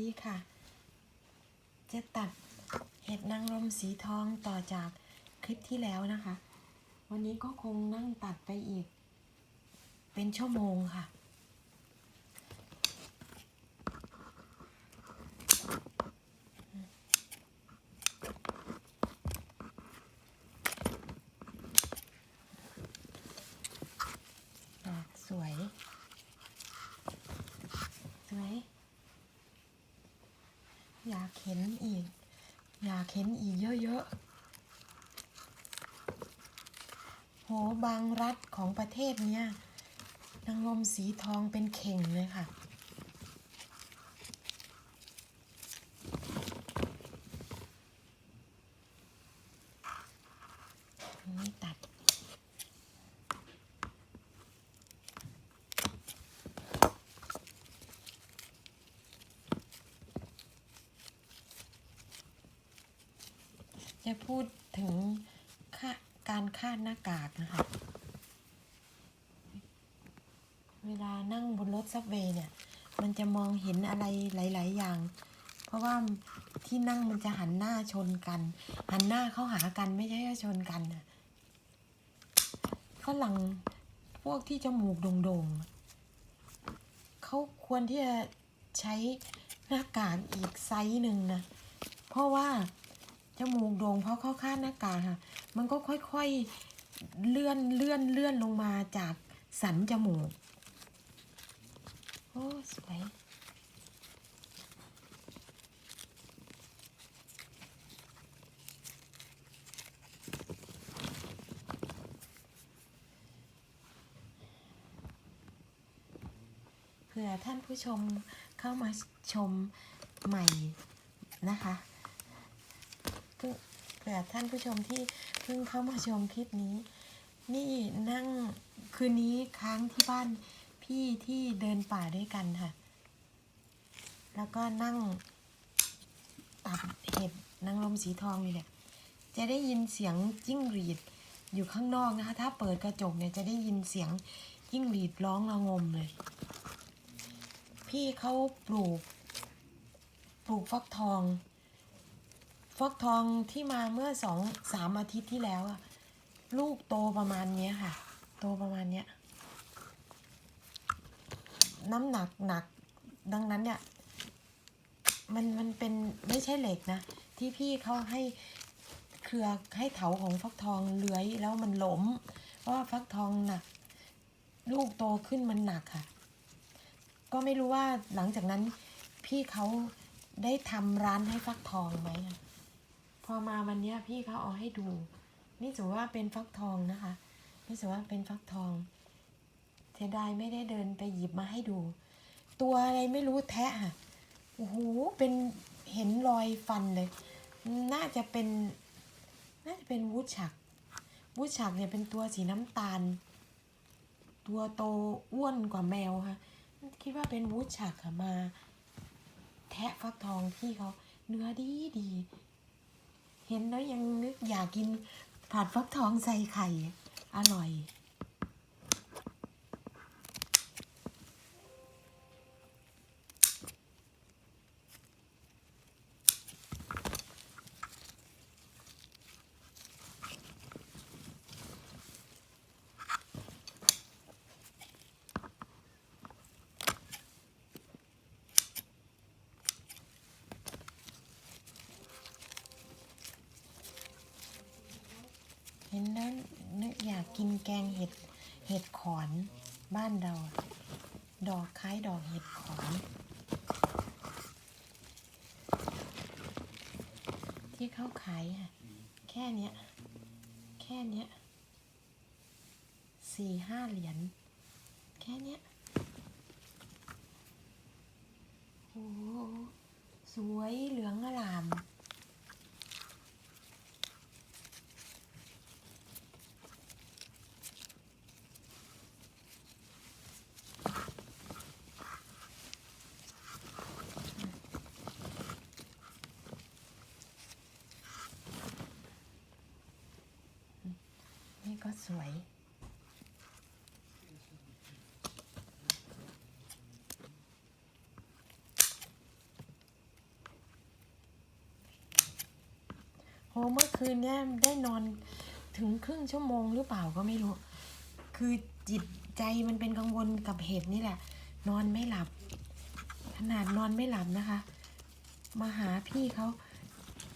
ดีค่ะ จะตัดเห็ดนางรมสีทองต่อจากคลิปที่แล้วนะคะ วันนี้ก็คงนั่งตัดไปอีก เป็นชั่วโมงค่ะ ดอกสวย สวย อยากเห็นอีก อยาก เห็นอีกเยอะๆ โห บางรัฐของประเทศเนี้ยนางรมสีทองเป็นเข่งเลยค่ะ นี่ตัด จะพูดถึงค่าการคาดหน้ากากนะคะ เวลานั่งบนรถซับเวย์เนี่ย มันจะมองเห็นอะไรหลาย ๆ อย่าง เพราะว่าที่นั่งมันจะหันหน้าชนกัน หันหน้าเข้าหากันไม่ใช่ว่าชนกันนะฝรั่งพวกที่จมูกโด่งๆเขาควรที่จะใช้หน้ากากอีกไซส์หนึ่งนะ เพราะว่า จมูกโด่งเพราะเขาคาดหน้ากากค่ะ มันก็ค่อยๆเลื่อนเลื่อนเลื่อนลงมาจากสันจมูก โอ้สวยเผื่อท่านผู้ชมเข้ามาชมใหม่นะคะ เพิ่งเผื่อท่านผู้ชมที่เพิ่งเข้ามาชมคลิปนี้ นี่นั่งคืนนี้ค้างที่บ้านพี่ที่เดินป่าด้วยกันค่ะ แล้วก็นั่งตัดเห็ดนางรมสีทองอยู่เนี่ย จะได้ยินเสียงจิ้งหรีดอยู่ข้างนอกนะคะ ถ้าเปิดกระจกเนี่ยจะได้ยินเสียงจิ้งหรีดร้องระงมเลย พี่เขาปลูก ปลูกฟักทอง ฟักทองที่มาเมื่อสองสามอาทิตย์ที่แล้วอะลูกโตประมาณเนี้ยค่ะ โตประมาณเนี้ยน้ำหนักหนักดังนั้นเนี่ยมันมันเป็นไม่ใช่เหล็กนะ ที่พี่เขาให้เครือให้เถาของฟักทองเลื้อยแล้วมันล้มเพราะว่าฟักทองหนัก ลูกโตขึ้นมันหนักค่ะ ก็ไม่รู้ว่าหลังจากนั้นพี่เขาได้ทำร้านให้ฟักทองไหม อะพอมาวันนี้พี่เขาเอาให้ดู นี่ถือว่าเป็นฟักทองนะคะนี่ถือว่าเป็นฟักทองเสียดายไม่ได้เดินไปหยิบมาให้ดู ตัวอะไรไม่รู้แทะค่ะโอ้โหเป็นเห็นรอยฟันเลย น่าจะเป็น น่าจะเป็นวูดชักวูดชักเนี่ยเป็นตัวสีน้ำตาล ตัวโตอ้วนกว่าแมวค่ะ คิดว่าเป็นวูดชักค่ะมา แทะฟักทองพี่เขาเนื้อดีดี เห็นแล้วยังนึกอยากกินผัดฟักทองใส่ไข่ อร่อย นแล้วนึกอยากกินแกงเห็ดเห็ดขอนบ้านเรา ดอกคล้ายดอกเห็ดขอนที่เขาขายอะแค่เนี้ยแค่เนี้ยสี่ห้าเหรียญแค่เนี้ยโอ้สวยเหลืองอลาม สวย โหเมื่อคืนเนี่ยได้นอนถึงครึ่งชั่วโมงหรือเปล่าก็ไม่รู้ คือจิตใจมันเป็นกังวลกับเหตุนี่แหละ นอนไม่หลับ ขนาดนอนไม่หลับนะคะ มาหาพี่เขา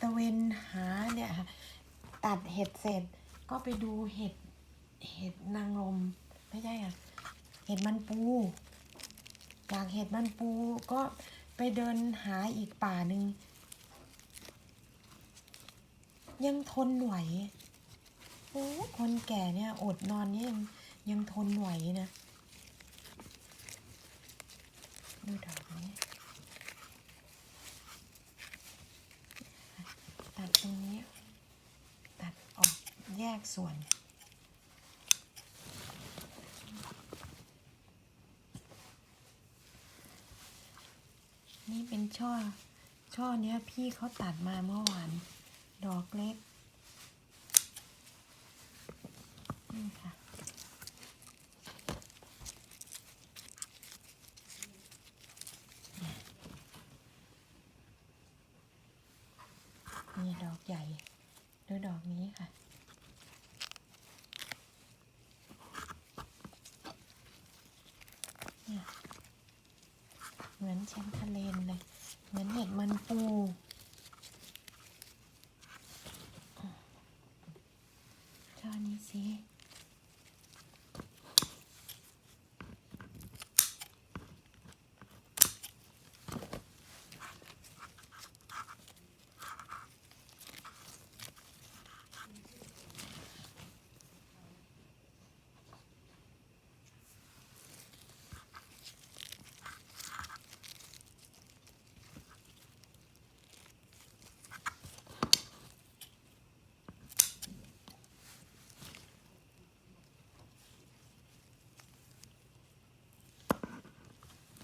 ตะเวนหาเนี่ยตัดเห็ดเสร็จก็ไปดูเห็ด เห็ดนางรมไม่ใช่ค่ะเห็ดมันปูจากเห็ดมันปูก็ไปเดินหาอีกป่าหนึ่งยังทนไหวโอ้คนแก่เนี่ยอดนอนเนี่ยยังยังทนไหวนะดูดอกนี้ตัดตรงนี้ ตัดออกแยกส่วน นี่เป็น ช่อ ช่อเนี้ยพี่เขาตัดมาเมื่อวาน ดอกเล็ก นี่ค่ะนี่ดอกใหญ่ดูดอกนี้ค่ะเนี่ยเหมือนแชมทะเลนเลย เหมือนเห็ดมันปู ช่อนี้สิ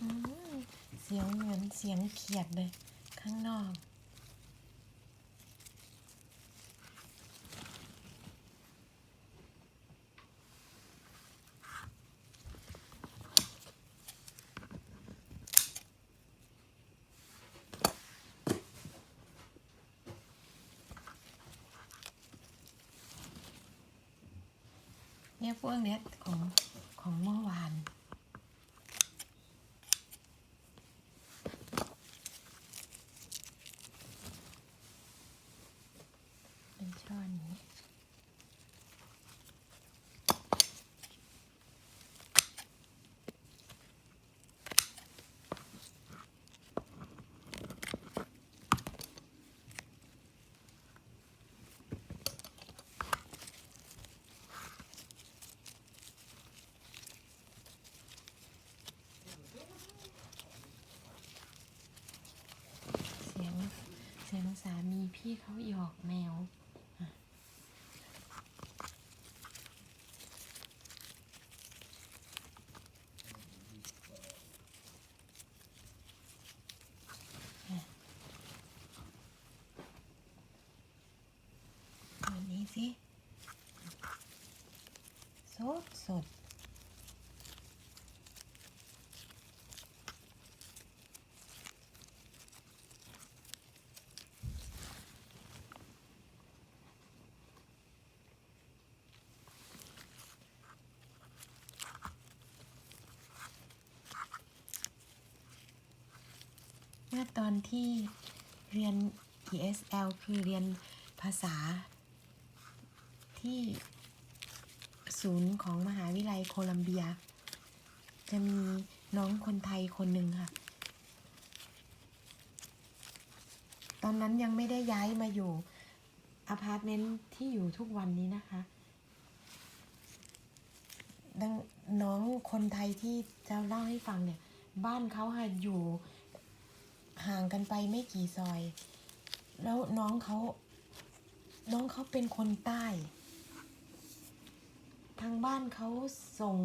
อืมเสียงเหมือนเสียงเขียดเลย ข้างนอก เนี่ยพวกเนี้ยของของเมื่อวานเป็นช่อนี้ เสียงเสามีพี่เขาหยอกแมวอะอะตัวนี้สิสดสด เมื่อตอนที่เรียน ESL คือเรียนภาษาที่ศูนย์ของมหาวิทยาลัยโคลัมเบีย จะมีน้องคนไทยคนหนึ่งค่ะ ตอนนั้นยังไม่ได้ย้ายมาอยู่อพาร์ตเมนต์ที่อยู่ทุกวันนี้นะคะดังน้องคนไทยที่จะเล่าให้ฟังเนี่ย บ้านเขาค่ะอยู่ ห่างกันไปไม่กี่ซอย แล้วน้องเขาน้องเขาเป็นคนใต้ ทางบ้านเขาส่ง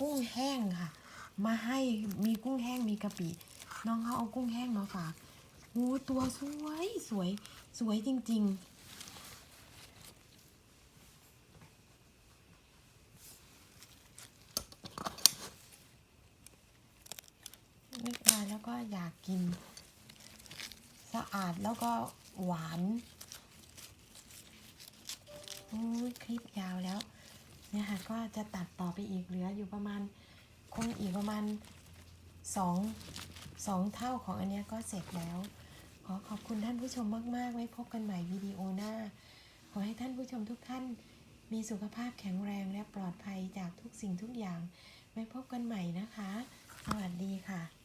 กุ้งแห้งค่ะ มาให้มีกุ้งแห้งมีกะปิ น้องเขาเอากุ้งแห้งมาฝากโอ้ตัวสวยสวยสวยจริง ๆ นึ ก็อยากกิน สะอาดแล้วก็หวานอ้ยคลิปยาวแล้ว เนี่ยค่ะก็จะตัดต่อไปอีกเหลืออยู่ประมาณคงอีกประมาณสองสองเท่าของอันเนี้ยก็เสร็จแล้ว ขอขอบคุณท่านผู้ชมมาก ๆ ไว้พบกันใหม่วิดีโอหน้า ขอให้ท่านผู้ชมทุกท่านมีสุขภาพแข็งแรงและปลอดภัยจากทุกสิ่งทุกอย่าง ไว้พบกันใหม่นะคะ สวัสดีค่ะ